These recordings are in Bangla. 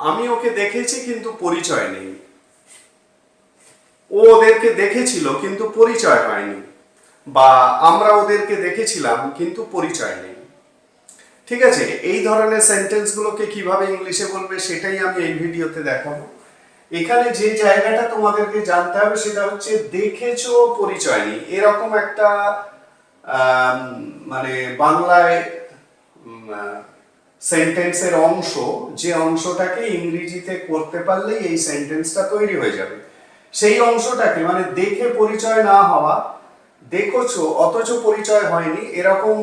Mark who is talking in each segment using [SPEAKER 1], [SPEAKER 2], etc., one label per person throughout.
[SPEAKER 1] আমি ওকে দেখেছি কিন্তু পরিচয় নেই। ও ওদেরকে দেখেছিল কিন্তু পরিচয় হয়নি। বা আমরা ওদেরকে দেখেছিলাম কিন্তু পরিচয় নেই। ঠিক আছে, এই ধরনের সেন্টেন্সগুলোকে কীভাবে ইংলিশে বলবে সেটাই আমি এই ভিডিওতে দেখাবো। এখানে যে জায়গাটা তোমাদেরকে জানতে হবে সেটা হচ্ছে দেখেছ পরিচয় নেই। এরকম একটা মানে বাংলায় সেন্টেন্সের অংশ, যে অংশটাকে ইংরেজিতে করতে পারলেই এই সেন্টেন্সটা তৈরি হয়ে যাবে। সেই অংশটাকে মানে দেখে পরিচয় না হওয়া, দেখেছ অথচ পরিচয় হয়নি, এরকম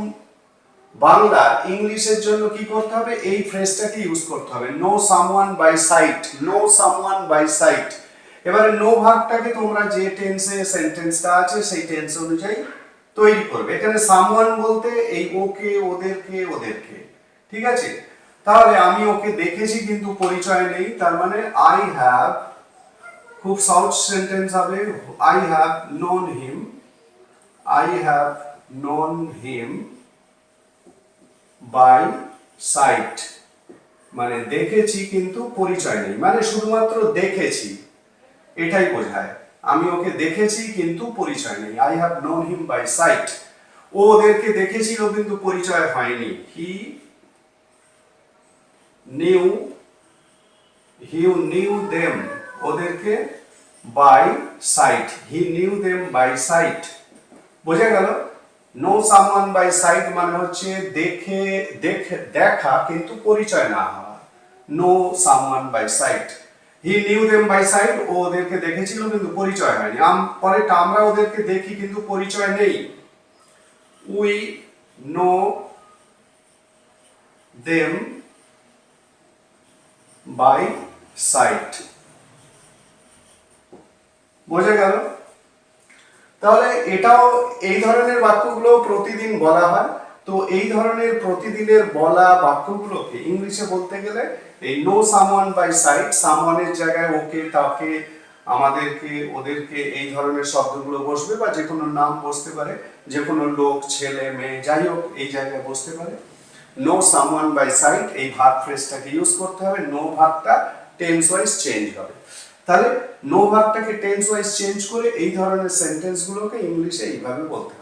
[SPEAKER 1] বাংলা ইংলিশের জন্য কি করতে হবে? এই ফ্রেজটাকে ইউজ করতে হবে। Know someone by sight know someone by sight এবারে নো ভাগটাকে তোমরা যে টেন্সে সেন্টেন্সটা আছে, সেই টেন্স অনুযায়ী তৈরি করবে। এখানে সামওয়ান বলতে এই ওকে ওদেরকে ওদেরকে ঠিক আছে? তাহলে আমি ওকে দেখেছি কিন্তু পরিচয় নেই, তার মানে আই হ্যাভ খুব সহজ সেন্টেন্স হবে I have known him I have known him by sight মানে দেখেছি কিন্তু পরিচয় নেই মানে শুধুমাত্র দেখেছি, এটাই বোঝায়। আমি ওকে দেখেছি কিন্তু পরিচয় নেই I have known him by sight ও ওদেরকে দেখেছিল কিন্তু পরিচয় হয়নি। He knew he knew them ওদেরকে by sight he knew them by sight বোঝা গেল? নো সামওয়ান বাই সাইট মানে হচ্ছে দেখে দেখে, দেখা কিন্তু পরিচয় না হওয়া। Know someone by sight he knew them by sight ও ওদেরকে দেখেছিল কিন্তু পরিচয় হয়নি। আম, পরেরটা আমরা ওদেরকে দেখি কিন্তু পরিচয় নেই। We know them by sight. বোঝা গেল? তাহলে এটাও এই ধরনের বাক্যগুলো প্রতিদিন বলা হয়। তো এই ধরনের প্রতিদিনের বলা বাক্যগুলোকে ইংলিশে বলতে গেলে এই নো সামওয়ান বাই সাইট সামওয়ানের জায়গায় ওকে, তাকে, আমাদেরকে, ওদেরকে এই ধরনের শব্দগুলো বসবে বা যে কোনো নাম বসতে পারে যে কোনো লোক, ছেলে, মেয়ে, যাই হোক, এই জায়গায় বসতে পারে। নো সামওয়ান বাই সাইড এই ভার্ব ফ্রেজটাকে ইউজ করতে হবে নো ভার্বটা টেন্স ওয়াইজ চেঞ্জ হবে। তাহলে নো ভার্বটাকে টেন্স ওয়াইজ চেঞ্জ করে এই ধরনের সেন্টেন্সগুলোকে ইংলিশে এইভাবে বলতে